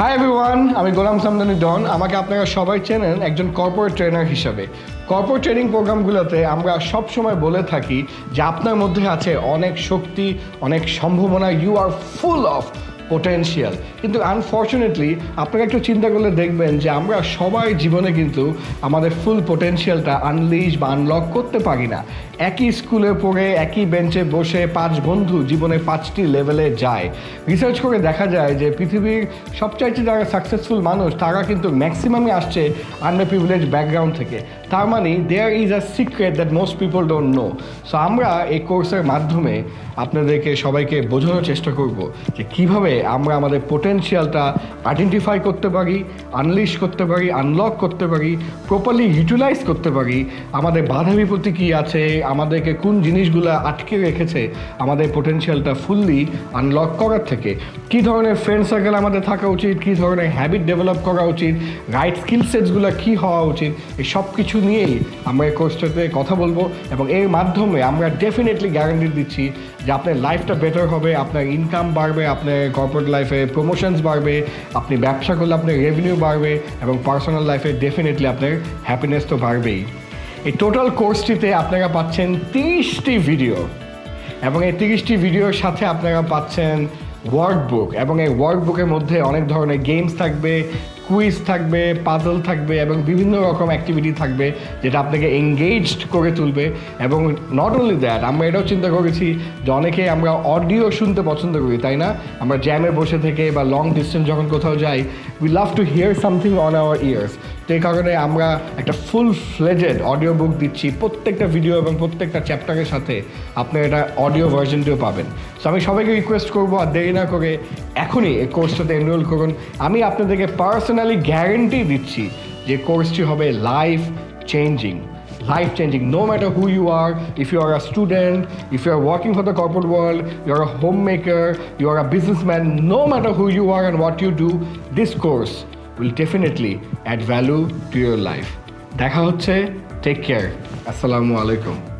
Hi everyone আমি গোলাম সামদানি ডন। আমাকে আপনারা সবাই চেনেন একজন কর্পোরেট ট্রেনার হিসাবে। কর্পোরেট ট্রেনিং প্রোগ্রামগুলোতে আমরা সব সময় বলে থাকি যে আপনার মধ্যে আছে অনেক শক্তি, অনেক সম্ভাবনা। You are full of potential কিন্তু আনফর্চুনেটলি আপনারা একটু চিন্তা করলে দেখবেন যে আমরা সবাই জীবনে কিন্তু আমাদের ফুল পোটেনশিয়ালটা আনলিজ বা আনলক করতে পারি না। একই স্কুলে পড়ে, একই বেঞ্চে বসে পাঁচ বন্ধু জীবনে পাঁচটি লেভেলে যায়। রিসার্চ করে দেখা যায় যে পৃথিবীর সবচাইতে যারা সাকসেসফুল মানুষ, তারা কিন্তু ম্যাক্সিমামই আসছে আন্ডার প্রিভিলেজ ব্যাকগ্রাউন্ড থেকে। তার মানে there is a secret that most people don't know so আমরা এই কোর্সের মাধ্যমে আপনাদেরকে সবাইকে বোঝানোর চেষ্টা করব যে কীভাবে আমরা আমাদের পোটেনশিয়ালটা আইডেন্টিফাই করতে পারি আনলিশ করতে পারি আনলক করতে পারি প্রপারলি ইউটিলাইজ করতে পারি। আমাদের বাধা বিপত্তি কী আছে? আমাদেরকে কোন জিনিসগুলো আটকে রেখেছে? আমাদের পোটেনশিয়ালটা ফুললি আনলক করার থেকে। কী ধরনের ফ্রেন্ড সার্কেল আমাদের থাকা উচিত? কী ধরনের হ্যাবিট ডেভেলপ করা উচিত? রাইট স্কিল সেটসগুলো কী হওয়া উচিত? এই সব কিছু নিয়েই আমরা এই কোর্সটাতে কথা বলব এবং এর মাধ্যমে আমরা ডেফিনেটলি গ্যারান্টি দিচ্ছি যে আপনার লাইফটা বেটার হবে, আপনার ইনকাম বাড়বে, আপনার কর্পোরেট লাইফে প্রমোশনস বাড়বে, আপনি ব্যবসা করলে আপনার রেভিনিউ বাড়বে এবং পার্সোনাল লাইফে ডেফিনেটলি আপনার হ্যাপিনেস তো বাড়বেই। এই টোটাল কোর্সটিতে আপনারা পাচ্ছেন তিরিশটি ভিডিও এবং এই তিরিশটি ভিডিওর সাথে আপনারা পাচ্ছেন ওয়ার্কবুক এবং এই ওয়ার্কবুকের মধ্যে অনেক ধরনের গেমস থাকবে কুইজ থাকবে পাজল থাকবে এবং বিভিন্ন রকম অ্যাক্টিভিটি থাকবে যেটা আপনাকে এঙ্গেজড করে তুলবে এবং নট অনলি দ্যাট আমরা এটাও চিন্তা করেছি যে অনেকে আমরা অডিও শুনতে পছন্দ করি, তাই না? আমরা জ্যামে বসে থেকে বা লং ডিস্টেন্স যখন কোথাও যাই we love to hear something on our ears তো এই কারণে আমরা একটা ফুল ফ্লেজেড অডিও বুক দিচ্ছি প্রত্যেকটা ভিডিও এবং প্রত্যেকটা চ্যাপ্টারের সাথে। আপনি এটা অডিও ভার্জনটিও পাবেন। সো আমি সবাইকে রিকোয়েস্ট করব, আর দেরি না করে এখনই এই কোর্সটাতে এনরোল করুন। আমি আপনাদেরকে পার্সোনালি গ্যারেন্টি দিচ্ছি যে কোর্সটি হবে life changing life changing no matter who you are if you are a student if you are working for the corporate world you are a home maker you are a businessman no matter who you are and what you do this course will definitely add value to your life দেখা হচ্ছে take care আসসালামু আলাইকুম